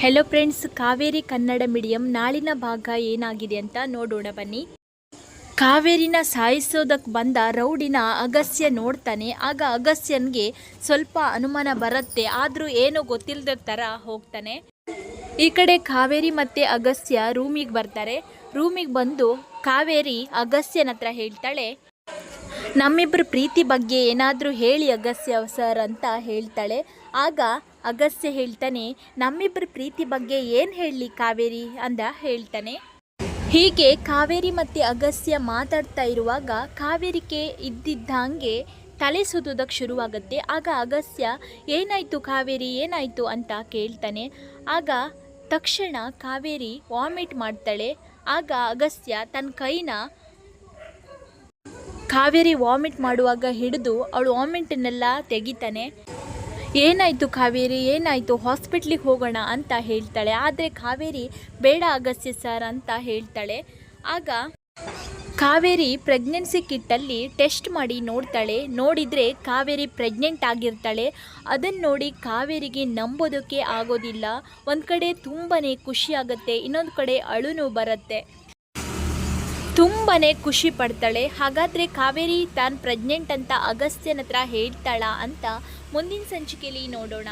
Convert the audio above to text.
Hello friends Kaveri Kannada medium ನಾಳಿನ ಭಾಗ ಏನಾಗಿದೆ ಅಂತ ನೋಡೋಣ ಬನ್ನಿ. ಕಾವೇರಿನ ಸಾಯಿಸೋದಕ್ಕೆ ಬಂದ ರೌಡಿನ ಅಗಸ್ಯ ನೋಡ್ತಾನೆ, ಆಗ ಅಗಸ್ಯನ್ಗೆ ಸ್ವಲ್ಪ ಅನುಮಾನ ಬರುತ್ತೆ, ಆದರೂ ಏನೂ ಗೊತ್ತಿಲ್ಲದ ಥರ ಹೋಗ್ತಾನೆ. ಈ ಕಡೆ ಕಾವೇರಿ ಮತ್ತು ಅಗಸ್ಯ ರೂಮಿಗೆ ಬರ್ತಾರೆ. ರೂಮಿಗೆ ಬಂದು ಕಾವೇರಿ ಅಗಸ್ಯನ ಹತ್ರ ಹೇಳ್ತಾಳೆ ನಮ್ಮಿಬ್ಬರ ಪ್ರೀತಿ ಬಗ್ಗೆ ಏನಾದರೂ ಹೇಳಿ ಅಗಸ್ಯ ಸರ್ ಅಂತ ಹೇಳ್ತಾಳೆ. ಆಗ ಅಗಸ್ಯ ಹೇಳ್ತಾನೆ ನಮ್ಮಿಬ್ಬರ ಪ್ರೀತಿ ಬಗ್ಗೆ ಏನು ಹೇಳಲಿ ಕಾವೇರಿ? ಅಂತ ಹೇಳ್ತಾನೆ. ಹೀಗೆ ಕಾವೇರಿ ಮತ್ತು ಅಗಸ್ಯ ಮಾತಾಡ್ತಾ ಇರುವಾಗ ಕಾವೇರಿಗೆ ಇದ್ದಿದ್ದಂಗೆ ತಲೆ ಸುತ್ತೋದಕ್ಕೆ ಶುರುವಾಗುತ್ತೆ. ಆಗ ಅಗಸ್ಯ ಏನಾಯಿತು ಕಾವೇರಿ, ಏನಾಯಿತು? ಅಂತ ಕೇಳ್ತಾನೆ. ಆಗ ತಕ್ಷಣ ಕಾವೇರಿ ವಾಮಿಟ್ ಮಾಡ್ತಾಳೆ. ಆಗ ಅಗಸ್ಯ ತನ್ನ ಕೈನ ಕಾವೇರಿ ವಾಮಿಟ್ ಮಾಡುವಾಗ ಹಿಡಿದು ಅವಳು ವಾಮಿಟನ್ನೆಲ್ಲ ತೆಗಿತಾನೆ. ಏನಾಯಿತು ಕಾವೇರಿ? ಏನಾಯಿತು? ಹಾಸ್ಪಿಟ್ಲಿಗೆ ಹೋಗೋಣ ಅಂತ ಹೇಳ್ತಾಳೆ. ಆದರೆ ಕಾವೇರಿ, ಬೇಡ ಅಗಸ್ಯ ಸರ್ ಅಂತ ಹೇಳ್ತಾಳೆ. ಆಗ ಕಾವೇರಿ ಪ್ರೆಗ್ನೆನ್ಸಿ ಕಿಟ್ಟಲ್ಲಿ ಟೆಸ್ಟ್ ಮಾಡಿ ನೋಡ್ತಾಳೆ. ನೋಡಿದರೆ ಕಾವೇರಿ ಪ್ರೆಗ್ನೆಂಟ್ ಆಗಿರ್ತಾಳೆ. ಅದನ್ನು ನೋಡಿ ಕಾವೇರಿಗೆ ನಂಬೋದಕ್ಕೆ ಆಗೋದಿಲ್ಲ. ಒಂದು ಕಡೆ ತುಂಬಾ ಖುಷಿಯಾಗುತ್ತೆ ಇನ್ನೊಂದು ಕಡೆ ಅಳುನೂ ಬರುತ್ತೆ. ತುಂಬಾ ಖುಷಿ ಪಡ್ತಾಳೆ. ಹಾಗಾದರೆ ಕಾವೇರಿ ತಾನು ಪ್ರೆಗ್ನೆಂಟ್ ಅಂತ ಅಗಸ್ತ್ಯನ ಹತ್ರ ಹೇಳ್ತಾಳ ಅಂತ ಮುಂದಿನ ಸಂಚಿಕೆಯಲ್ಲಿ ನೋಡೋಣ.